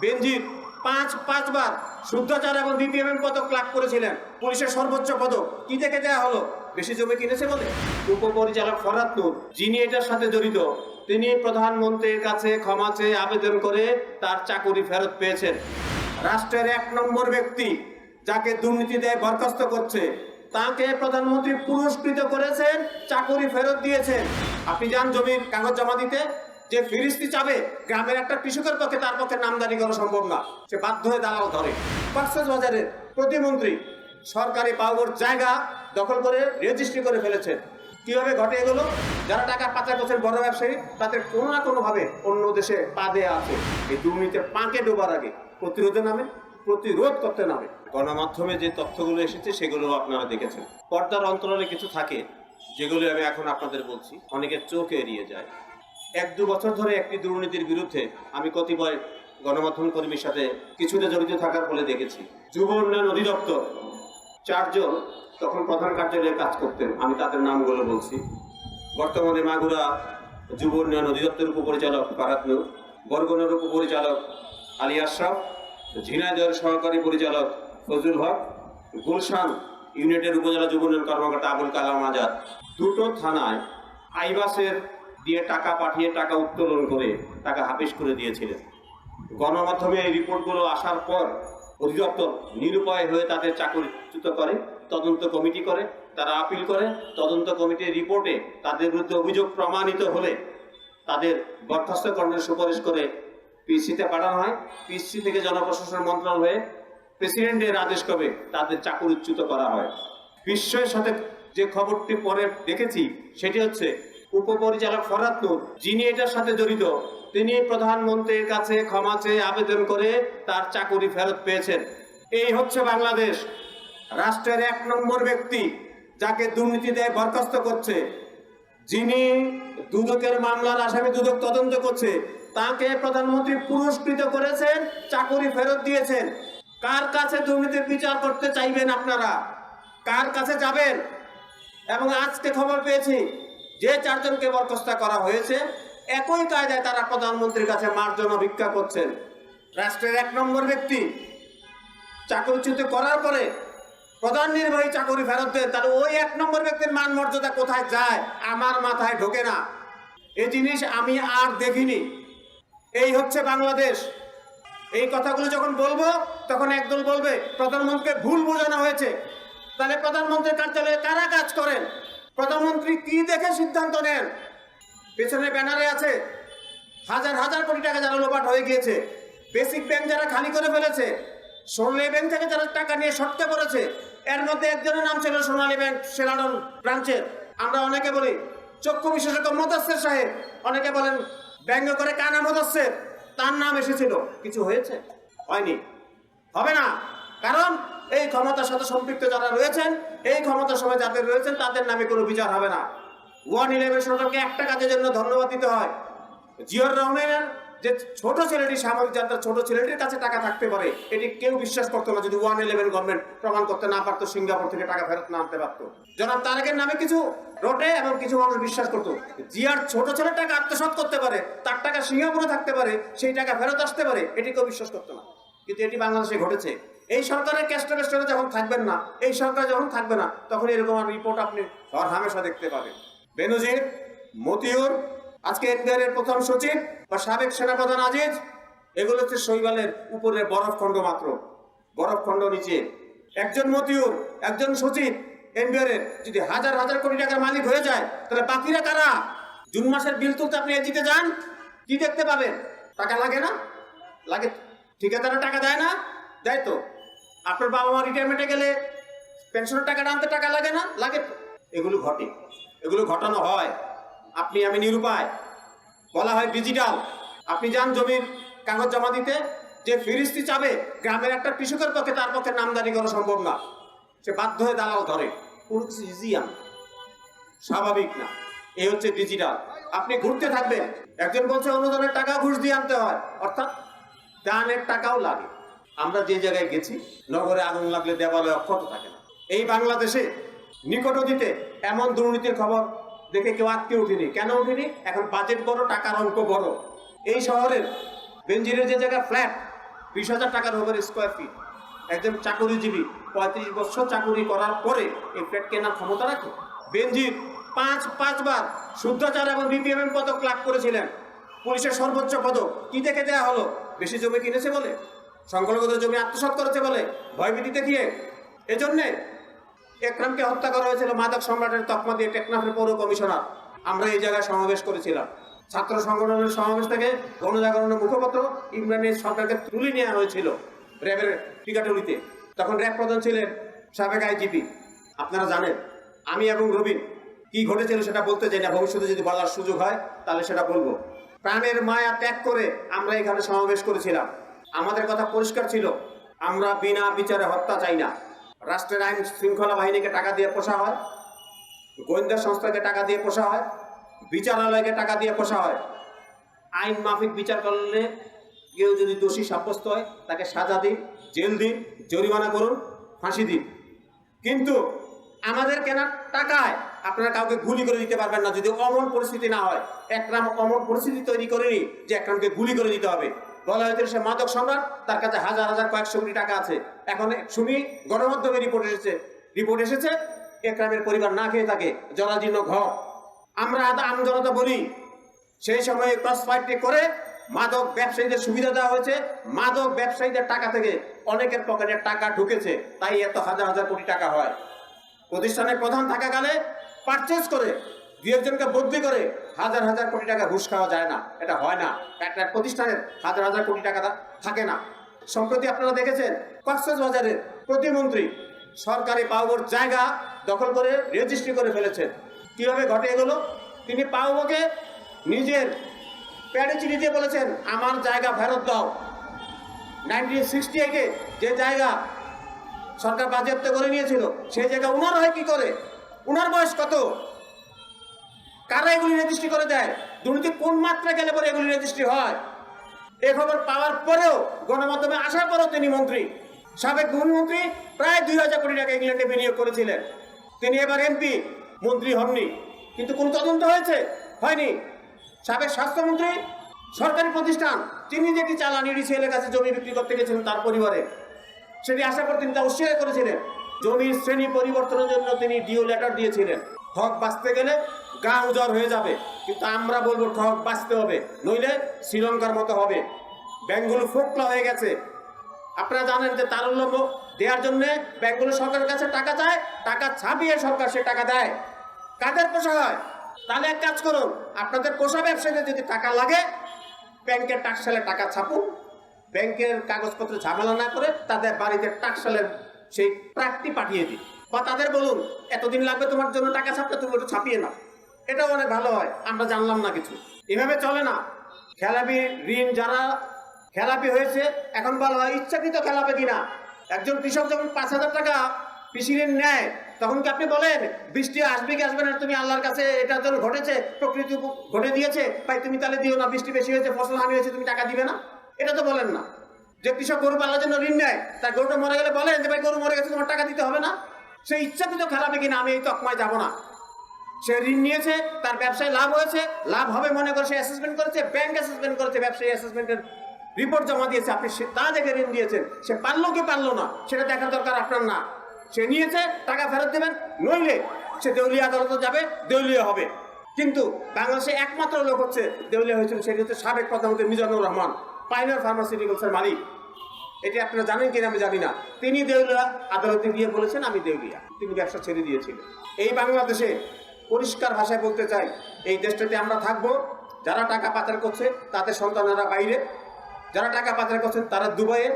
বেনজির পাঁচ, পাঁচবার শুদ্ধাচার এবং দ্বিতীয় পদক লাভ করেছিলেন। পুলিশের সর্বোচ্চ পদক। কি থেকে দেওয়া হলো? বেশি জমি কিনেছে বলে? উপপরিচালক ফরাত নূর, যিনি এটার সাথে জড়িত, তিনি প্রধানমন্ত্রীর কাছে ক্ষমা চেয়ে আবেদন করে তার চাকুরি ফেরত পেয়েছেন। রাষ্ট্রের এক নম্বর ব্যক্তি যাকে দুর্নীতি দেয় বরখাস্ত করছে, তাকে প্রধানমন্ত্রী পুরস্কৃত করেছেন, চাকুরি ফেরত দিয়েছেন। আপনি যান জমির কাগজ জমা দিতে। যে ফিরিস্তি চাবে, গ্রামের একটা কৃষকের পক্ষে তার পক্ষে নামদানি করা সম্ভব না। সে বাধ্য হয়ে দালাল ধরে। কক্সবাজারের বাজারের প্রতিমন্ত্রী সরকারি পাওয়ার জায়গা দখল করে রেজিস্ট্রি করে ফেলেছেন। কীভাবে ঘটে এগুলো? যারা টাকা পাচার করছেন, বড় ব্যবসায়ী, তাদের কোনো না কোনোভাবে অন্য দেশে পা দেয়া আছে। এই দুর্নীতির পাঁকে ডোবার আগে। প্রতিরোধে নামে, প্রতিরোধ করতে নামে। গণমাধ্যমে যে তথ্যগুলো এসেছে, সেগুলো আপনারা দেখেছেন। পর্দার অন্তরালে কিছু থাকে, যেগুলো আমি এখন আপনাদের বলছি। অনেকের চোখ এড়িয়ে যায়। এক দু বছর ধরে একটি দুর্নীতির বিরুদ্ধে আমি কতিপয় গণমাধ্যম কর্মীর সাথে কিছুতে জড়িত থাকার ফলে দেখেছি। যুব উন্নয়ন অধিদপ্তর চারজন তখন প্রধান কার্যালয়ে কাজ করতেন। আমি তাদের নামগুলো বলছি। বর্তমানে মাগুরা যুব উন্নয়ন অধিদপ্তর উপপরিচালক ফারাত নূর, বরগুনার উপপরিচালক আলী আশরাফ, ঝিনাইদহের সহকারী পরিচালক ফজলুল হক, গুলশান ইউনিটের উপজেলা যুব উন্নয়ন কর্মকর্তা আবুল কালাম আজাদ। দুটো থানায় আইবাসের দিয়ে টাকা পাঠিয়ে টাকা উত্তোলন করে টাকা হাফিস করে দিয়েছিলেন। গণমাধ্যমে এই রিপোর্টগুলো আসার পর অধিদপ্তর নিরুপায় হয়ে তাদের চাকরিচ্যুত করে, তদন্ত কমিটি করে, তারা আপিল করে, তদন্ত কমিটির রিপোর্টে তাদের বিরুদ্ধে অভিযোগ প্রমাণিত হলে তাদের বরখাস্তকরণের সুপারিশ করে পিসিতে পাঠানো হয়। পিসি থেকে জনপ্রশাসন মন্ত্রণালয়ে প্রেসিডেন্টের আদেশ কবে তাদের চাকরিচ্যুত করা হয়। বিস্ময়ের সাথে যে খবরটি পরে দেখেছি, সেটি হচ্ছে উপপরিচালক ফরাত যিনি এটার সাথে জড়িত, তিনি প্রধানমন্ত্রীর কাছে ক্ষমা চেয়ে আবেদন করে তার চাকুরি ফেরত পেয়েছেন। এই হচ্ছে বাংলাদেশ। রাষ্ট্রের এক নম্বর ব্যক্তি যাকে দুর্নীতি দেয় বরখাস্ত করছে, যিনি দুদকের মামলার আসামি দুদক তদন্ত করছে, তাকে প্রধানমন্ত্রী পুরস্কৃত করেছেন, চাকুরি ফেরত দিয়েছেন। কার কাছে দুর্নীতির বিচার করতে চাইবেন আপনারা? কার কাছে যাবেন? এবং আজকে খবর পেয়েছি যে চারজনকে বরখাস্ত করা হয়েছে, একই কায়দায় তারা প্রধানমন্ত্রীর কাছে মার্জনা ভিক্ষা করছেন। রাষ্ট্রের এক নম্বর ব্যক্তি। চাকরিচ্যুত করার পরে প্রধান নির্বাহী চাকরি ফেরত দেন, তাহলে ওই এক নম্বর ব্যক্তির মান মর্যাদা কোথায় যায়? আমার মাথায় ঢোকে না। এই জিনিস আমি আর দেখিনি। এই হচ্ছে বাংলাদেশ। এই কথাগুলো যখন বলব, তখন একদল বলবে, প্রধানমন্ত্রীকে ভুল বোঝানো হয়েছে। তাহলে প্রধানমন্ত্রীর কার্যালয়ে কারা কাজ করেন? প্রধানমন্ত্রী কি দেখে সিদ্ধান্ত নেন? পেছনে ব্যানারে আছে, হাজার হাজার কোটি টাকা যারা লোপাট হয়ে গিয়েছে বেসিক ব্যাংক যারা খালি করে ফেলেছে, সোনালী ব্যাংক থেকে যারা টাকা নিয়ে সটকে পড়েছে এর মধ্যে একজনের নাম ছিল সোনালী ব্যাংক সেলাডন ব্রাঞ্চের আমরা অনেকে বলি, চক্ষু বিশেষজ্ঞ মোদাস্সের সাহেব, অনেকে বলেন, ব্যঙ্গ করে কানা মোদাস্সের তার নাম এসেছিল। কিছু হয়েছে? হয়নি। হবে না। কারণ এই ক্ষমতার সাথে সম্পৃক্ত যারা রয়েছেন, এই ক্ষমতার সময় যাদের রয়েছেন, তাদের নামে কোনো বিচার হবে না। ওয়ান ইলেভেন সরকারকে একটা কাজের জন্য ধন্যবাদ দিতে হয়। জিয়র রহমানের যে ছোট ছেলেটি, সামরিক যাত্রা ছোট ছেলেটির কাছে টাকা থাকতে পারে, এটি কেউ বিশ্বাস করতো না যদি ওয়ান ইলেভেন গভর্নমেন্ট প্রমাণ করতে না পারতো, সিঙ্গাপুর থেকে টাকা ফেরত না আনতে পারতো। জনাব তারেকের নামে কিছু রোটে এবং কিছু মানুষ বিশ্বাস করতো। জিয়ার ছোট ছেলের টাকা আত্মসাৎ করতে পারে, তার টাকা সিঙ্গাপুরে থাকতে পারে, সেই টাকা ফেরত আসতে পারে, এটি কেউ বিশ্বাস করতো না। কিন্তু এটি বাংলাদেশে ঘটেছে। এই সরকারের ক্যাস্টার ক্যাস্টারে যখন থাকবেন না, এই সরকার যখন থাকবে না, তখন এরকম রিপোর্ট আপনি হর হামেশা দেখতে পাবেন। বেনজির, মতিউর, আজকে এনবিআর এর প্রথম সচিব বা সাবেক সেনাপ্রধান আজিজ, এগুলো হচ্ছে শৈবালের উপরে বরফ খণ্ড মাত্র। বরফ খণ্ড নিচে। একজন মতিউর, একজন সচিব, এনবিআর এর। যদি হাজার হাজার কোটি টাকার মালিক হয়ে যায়, তাহলে বাকিরা কারা? জুন মাসের বিল তুলতে আপনি এজিতে যান, কি দেখতে পাবেন? টাকা লাগে না? লাগে ঠিকাদারা টাকা দেয় না? দেয় তো। আপনার বাবা মা রিটায়ারমেন্টে গেলে পেনশনের টাকাটা আনতে টাকা লাগে না? লাগে এগুলো ঘটে। এগুলো ঘটানো হয়। আপনি আমি নিরুপায়। বলা হয় ডিজিটাল আপনি যান জমির কাগজ জমা দিতে। যে ফিরিস্তি চাবে, গ্রামের একটা কৃষকের পক্ষে তার পক্ষে নামদানি করা সম্ভব না। সে বাধ্য হয়ে দালাল ধরে। কোনো কিছু ইজিয়াম স্বাভাবিক না। এই হচ্ছে ডিজিটাল আপনি ঘুরতে থাকবেন। একজন বলছে অনুদানের টাকা ঘুষ দিয়ে আনতে হয়। অর্থাৎ দানের টাকাও লাগে। আমরা যে জায়গায় গেছি, নগরে আগুন লাগলে দেওয়ালে অক্ষত থাকে না। এই বাংলাদেশে নিকট অতীতে এমন দুর্নীতির খবর দেখে কেউ আটকে উঠিনি কেন উঠিনি এখন বাজেট বড়, টাকার অঙ্ক বড়। এই শহরের বেঞ্জিরের যে জায়গায় ফ্ল্যাট বিশ হাজার টাকার ওভার স্কোয়ার ফিট একজন চাকরিজীবী পঁয়ত্রিশ বছর চাকরি করার পরে এই ফ্ল্যাট কেনার ক্ষমতা রাখে। বেনজির পাঁচ, পাঁচবার শুদ্ধাচার এবং বিপিএম পদক লাভ করেছিলেন। পুলিশের সর্বোচ্চ পদক। কি দেখে দেওয়া হলো? বেশি জমি কিনেছে বলে? সংখ্যালঘুদের জমি আত্মসাৎ করেছে বলে ভয়ভীতি দেখিয়ে এজন্যে একরামকে হত্যা করা হয়েছিল মাদক সম্রাটের তকমা দিয়ে টেকনাফের পৌর কমিশনার। আমরা এই জায়গায় সমাবেশ করেছিলাম। ছাত্র সংগঠনের সমাবেশ থেকে গণজাগরণের মুখপাত্র ইমরানের সরকারকে তুলে নেওয়া হয়েছিল র্যাবের টিকাটুলিতে। তখন র্যাব প্রধান ছিলেন সাবেক আইজিপি। আপনারা জানেন, আমি এবং রবিন কি ঘটেছিল সেটা বলতে চাই না। ভবিষ্যতে যদি বলার সুযোগ হয়, তাহলে সেটা বলব। প্রাণের মায়া ত্যাগ করে আমরা এখানে সমাবেশ করেছিলাম। আমাদের কথা পরিষ্কার ছিল। আমরা বিনা বিচারে হত্যা চাই না। রাষ্ট্রের আইন শৃঙ্খলা বাহিনীকে টাকা দিয়ে পোষা হয়, গোয়েন্দা সংস্থাকে টাকা দিয়ে পোষা হয়, বিচারালয়কে টাকা দিয়ে পোষা হয়। আইন মাফিক বিচার করলে কেউ যদি দোষী সাব্যস্ত হয়, তাকে সাজা দিন, জেল দিন, জরিমানা করুন, ফাঁসি দিন। কিন্তু আমাদের কেনার টাকায় আপনারা কাউকে গুলি করে দিতে পারবেন না। যদি অমন পরিস্থিতি না হয় একরাম অমন পরিস্থিতি তৈরি করেনি যে একরামকে গুলি করে দিতে হবে। বলা হয়েছিল সে মাদক সম্রাট, তার কাছে হাজার হাজার কয়েকশো কোটি টাকা আছে। এখন শুনি গণমাধ্যমে রিপোর্ট এসেছে। রিপোর্ট এসেছে একরামের পরিবার না খেয়ে থাকে, জরাজীর্ণ ঘর। আমরা আদা আম জনতা বলি, সেই সময়ে ক্রস ফাইটটি করে মাদক ব্যবসায়ীদের সুবিধা দেওয়া হয়েছে। মাদক ব্যবসায়ীদের টাকা থেকে অনেকের পকেটে টাকা ঢুকেছে, তাই এত হাজার হাজার কোটি টাকা হয়। প্রতিষ্ঠানের প্রধান থাকাকালে পারচেজ করে দু একজনকে বদলি করে হাজার হাজার কোটি টাকা ঘুষ খাওয়া যায় না। এটা হয় না। একটা প্রতিষ্ঠানের হাজার হাজার কোটি টাকা থাকে না। সম্প্রতি আপনারা দেখেছেন, কক্সবাজারের প্রতিমন্ত্রী সরকারি পাওয়ার জায়গা দখল করে রেজিস্ট্রি করে ফেলেছেন। কীভাবে ঘটে এগুলো? তিনি পাওয়াকে নিজের প্যাডে চিঠি দিয়ে বলেছেন, আমার জায়গা ফেরত দাও। নাইনটিন সিক্সটি এইটে যে জায়গা সরকার বাজেয়াপ্ত করে নিয়েছিল, সেই জায়গা উনার হয় কি করে? উনার বয়স কত? কারা এগুলি রেজিস্ট্রি করে দেয়? দুর্নীতি কোন মাত্রা গেলে পরে এগুলি রেজিস্ট্রি হয়? এ খবর পাওয়ার পরেও গণমাধ্যমে আসার পরেও তিনি মন্ত্রী। সাবেক ভূমিমন্ত্রী প্রায় দুই হাজার কোটি টাকা ইংল্যান্ডে বিনিয়োগ করেছিলেন। তিনি এবার এমপি, মন্ত্রী হননি। কিন্তু কোন তদন্ত হয়েছে? হয়নি। সাবেক স্বাস্থ্যমন্ত্রী, সরকারি প্রতিষ্ঠান, তিনি যেটি চালানি ছেলের কাছে জমি বিক্রি করতে গেছিলেন তার পরিবারে। সেটি আসার পর তিনি তা অস্বীকার করেছিলেন। জমির শ্রেণি পরিবর্তনের জন্য তিনি ডিও লেটার দিয়েছিলেন। হক বাঁচতে গেলে গা উজাড় হয়ে যাবে। কিন্তু আমরা বলব, ঠক, বাঁচতে হবে। নইলে শ্রীলঙ্কার মতো হবে। ব্যাঙ্গুলো ফোকলা হয়ে গেছে। আপনারা জানেন যে তারল্য দেওয়ার জন্য ব্যাঙ্গুলো সরকারের কাছে টাকা চায়, টাকা ছাপিয়ে সরকার সে টাকা দেয়। কাদের পোষা হয়? তাহলে এক কাজ করুন, আপনাদের পোষা ব্যবসায়ীদের যদি টাকা লাগে, ব্যাংকের টাকশালে টাকা ছাপুন। ব্যাংকের কাগজপত্র ঝামেলা না করে তাদের বাড়িতে টাকশালের সেই প্রাকটি পাঠিয়ে দিন। বা তাদের বলুন, এতদিন লাগবে তোমার জন্য টাকা ছাপতে, তুমি একটু ছাপিয়ে নাও। এটাও অনেক ভালো হয়। আমরা জানলাম না কিছু। এভাবে চলে না। খেলাপি, ঋণ যারা খেলাপি হয়েছে, এখন বলা হয় ইচ্ছাকৃত খেলাপে কিনা? একজন কৃষক যখন পাঁচ হাজার টাকা কৃষি ঋণ নেয়, তখন কি আপনি বলেন, বৃষ্টি আসবে কি আসবে না, তুমি আল্লাহর কাছে এটা যেন ঘটেছে, প্রকৃতি ঘটে দিয়েছে, ভাই তুমি তাহলে দিও না, বৃষ্টি বেশি হয়েছে, ফসল হানি হয়েছে, তুমি টাকা দিবে না? এটা তো বলেন না। যে কৃষক গরু পালার জন্য ঋণ নেয়, তার গরুটা মরে গেলে বলেন যে, ভাই, গরু মরে গেছে, তোমার টাকা দিতে হবে না? সে ইচ্ছাকৃত খেলাবে কিনা, আমি এই তকমায় যাব না। সে ঋণ নিয়েছে, তার ব্যবসায় লাভ হয়েছে, লাভ হবে মনে করে সে অ্যাসেসমেন্ট করেছে ব্যাংক অ্যাসেসমেন্ট করেছে, ব্যবসায়ী অ্যাসেসমেন্টের রিপোর্ট জমা দিয়েছে, আপনি তা দেখে ঋণ দিয়েছেন। সে পারল কি পারল না, সেটা দেখার দরকার আপনার না। সে নিয়েছে, টাকা ফেরত দেবেন, নইলে সে দেউলিয়া আদালতে যাবে, দেউলিয়া হবে। কিন্তু বাংলাদেশে একমাত্র লোক হচ্ছে, দেউলিয়া হয়েছিল সেটি হচ্ছে সাবেক প্রধানমন্ত্রী মিজানুর রহমান পাইনার ফার্মাসিউটিক্যালসের মালিক। এটি আপনারা জানেন কিনা আমি জানি না। তিনি দেউলিয়া আদালতে গিয়ে বলেছেন, আমি দেউলিয়া। তিনি ব্যবসা ছেড়ে দিয়েছিলেন। এই বাংলাদেশে পরিষ্কার ভাষায় বলতে চাই, এই দেশটাতে আমরা থাকব, যারা টাকা পাচার করছে, তাদের সন্তানেরা বাইরে। যারা টাকা পাচার করছেন তারা দুবাইয়ে।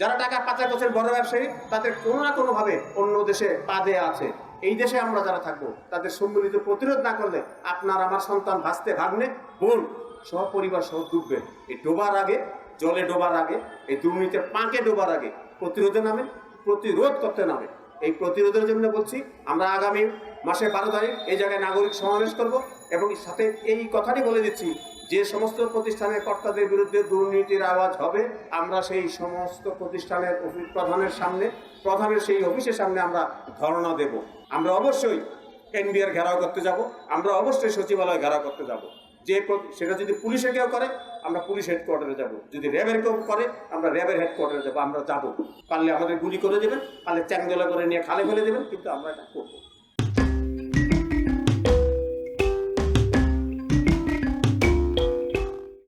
যারা টাকা পাচার করছেন বড় ব্যবসায়ী, তাদের কোনো না কোনোভাবে অন্য দেশে পা দেয়া আছে। এই দেশে আমরা যারা থাকব, তাদের সম্মিলিত প্রতিরোধ না করলে আপনার আমার সন্তান ভাসতে ভাগ্নে বোন সহ পরিবার সহ ডুববে। এই ডোবার আগে, জলে ডোবার আগে, এই দুর্নীতির পাঁকে ডোবার আগে প্রতিরোধে নামে, প্রতিরোধ করতে নামে। এই প্রতিরোধের জন্য বলছি, আমরা আগামী মাসে বারো তারিখ এই জায়গায় নাগরিক সমাবেশ করব এবং সাথে এই কথাটি বলে দিচ্ছি, যে সমস্ত প্রতিষ্ঠানের কর্তাদের বিরুদ্ধে দুর্নীতির আওয়াজ হবে, আমরা সেই সমস্ত প্রতিষ্ঠানের অফিস প্রধানের সামনে, প্রধানের সেই অফিসের সামনে আমরা ধর্ণা দেব। আমরা অবশ্যই এনবিআর ঘেরাও করতে যাব, আমরা অবশ্যই সচিবালয় ঘেরাও করতে যাব। যে সেটা যদি পুলিশে কেউ করে, আমরা পুলিশ হেডকোয়ার্টারে যাব। যদি র্যাবের কেউ করে, আমরা র্যাবের হেডকোয়ার্টারে যাব, আমরা যাব। পারলে আমাদের গুলি করে দেবেন, পারলে চ্যাংদোলা করে নিয়ে খালে ফেলে দেবেন, কিন্তু আমরা এটা করব